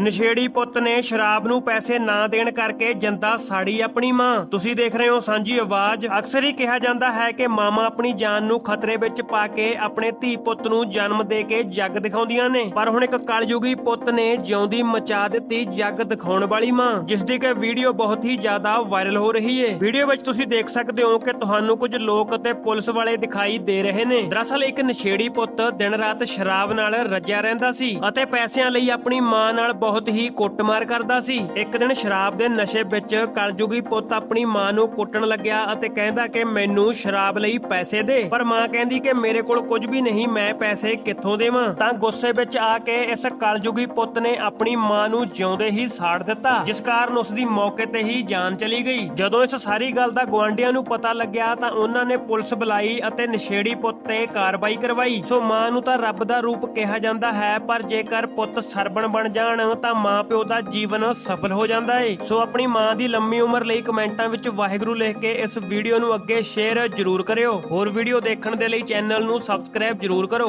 ਨਸ਼ੇੜੀ ਪੁੱਤ ਨੇ ਸ਼ਰਾਬ ਨੂੰ ਪੈਸੇ ਨਾ ਦੇਣ ਕਰਕੇ ਜਨਤਾ ਸਾੜੀ ਆਪਣੀ ਮਾਂ। ਤੁਸੀਂ ਦੇਖ ਰਹੇ ਹੋ ਸਾਂਝੀ ਆਵਾਜ਼। ਅਕਸਰ ਹੀ ਕਿਹਾ ਜਾਂਦਾ ਹੈ ਕਿ ਮਾਮਾ ਆਪਣੀ ਜਾਨ ਨੂੰ ਖਤਰੇ ਵਿੱਚ ਪਾ ਕੇ ਆਪਣੇ ਧੀ ਪੁੱਤ ਨੂੰ ਜਨਮ ਦੇ ਕੇ ਜੱਗ ਦਿਖਾਉਂਦੀਆਂ ਨੇ। ਪਰ ਹੁਣ ਇੱਕ ਕਲਯੁਗੀ ਪੁੱਤ ਨੇ ਜਿਉਂਦੀ ਮਚਾ ਦਿੱਤੀ ਜੱਗ ਦਿਖਾਉਣ ਵਾਲੀ ਮਾਂ ਜਿਸ ਦੀ ਕਿ ਵੀਡੀਓ ਬਹੁਤ ਹੀ ਜ਼ਿਆਦਾ ਵਾਇਰਲ ਹੋ ਰਹੀ ਹੈ ਵੀਡੀਓ ਵਿੱਚ ਤੁਸੀਂ ਦੇਖ ਸਕਦੇ ਹੋ ਕਿ ਤੁਹਾਨੂੰ ਕੁਝ ਲੋਕ ਅਤੇ ਪੁਲਿਸ ਵਾਲੇ ਦਿਖਾਈ ਦੇ ਰਹੇ ਨੇ। ਦਰਅਸਲ ਇੱਕ ਨਸ਼ੇੜੀ ਪੁੱਤ ਦਿਨ ਰਾਤ ਸ਼ਰਾਬ ਨਾਲ ਰੱਜਿਆ ਰਹਿੰਦਾ ਸੀ ਅਤੇ ਪੈਸਿਆਂ ਲਈ ਆਪਣੀ ਮਾਂ ਨਾਲ ਬਹੁਤ ਹੀ ਕੁੱਟਮਾਰ ਕਰਦਾ ਸੀ। ਇੱਕ ਦਿਨ ਸ਼ਰਾਬ ਦੇ ਨਸ਼ੇ ਵਿੱਚ ਕਲਯੁਗੀ ਪੁੱਤ ਆਪਣੀ ਮਾਂ ਨੂੰ ਕੁੱਟਣ ਲੱਗਿਆ ਅਤੇ ਕਹਿੰਦਾ ਕਿ ਮੈਨੂੰ ਸ਼ਰਾਬ ਲਈ ਪੈਸੇ ਦੇ। ਪਰ ਮਾਂ ਕਹਿੰਦੀ ਕਿ ਮੇਰੇ ਕੋਲ ਕੁਝ ਵੀ ਨਹੀਂ, ਮੈਂ ਪੈਸੇ ਕਿੱਥੋਂ ਦੇਵਾਂ? ਤਾਂ ਗੁੱਸੇ ਵਿੱਚ ਆ ਕੇ ਇਸ ਕਲਯੁਗੀ ਪੁੱਤ ਨੇ ਆਪਣੀ ਮਾਂ ਨੂੰ ਜਿਉਂਦੇ ਹੀ ਸਾੜ ਦਿੱਤਾ, ਜਿਸ ਕਾਰਨ ਉਸ ਦੀ ਮੌਕੇ ਤੇ ਹੀ ਜਾਨ ਚਲੀ ਗਈ। ਜਦੋਂ ਇਸ ਸਾਰੀ ਗੱਲ ਦਾ ਗਵਾਂਢੀਆਂ ਨੂੰ ਪਤਾ ਲੱਗਿਆ ਤਾਂ ਉਹਨਾਂ ਨੇ ਪੁਲਿਸ ਬੁਲਾਈ ਅਤੇ ਨਸ਼ੇੜੀ ਪੁੱਤ ਤੇ ਕਾਰਵਾਈ ਕਰਵਾਈ। ਸੋ ਮਾਂ ਨੂੰ ਤਾਂ ਰੱਬ ਦਾ ਰੂਪ ਕਿਹਾ ਜਾਂਦਾ ਹੈ, ਪਰ ਜੇਕਰ ਪੁੱਤ ਸਰਬਣ ਬਣ ਜਾਣ ਤਾਂ ਮਾਂ ਪਿਓ ਦਾ ਜੀਵਨ ਸਫਲ ਹੋ ਜਾਂਦਾ ਏ। ਸੋ ਆਪਣੀ ਮਾਂ ਦੀ ਲੰਮੀ ਉਮਰ ਲਈ ਕਮੈਂਟਾਂ ਵਿੱਚ ਵਾਹਿਗੁਰੂ ਲਿਖ ਕੇ ਇਸ ਵੀਡੀਓ ਨੂੰ ਅੱਗੇ ਸ਼ੇਅਰ ਜ਼ਰੂਰ ਕਰਿਓ। ਹੋਰ ਵੀਡੀਓ ਦੇਖਣ ਦੇ ਲਈ ਚੈਨਲ ਨੂੰ ਸਬਸਕ੍ਰਾਈਬ ਜ਼ਰੂਰ ਕਰੋ।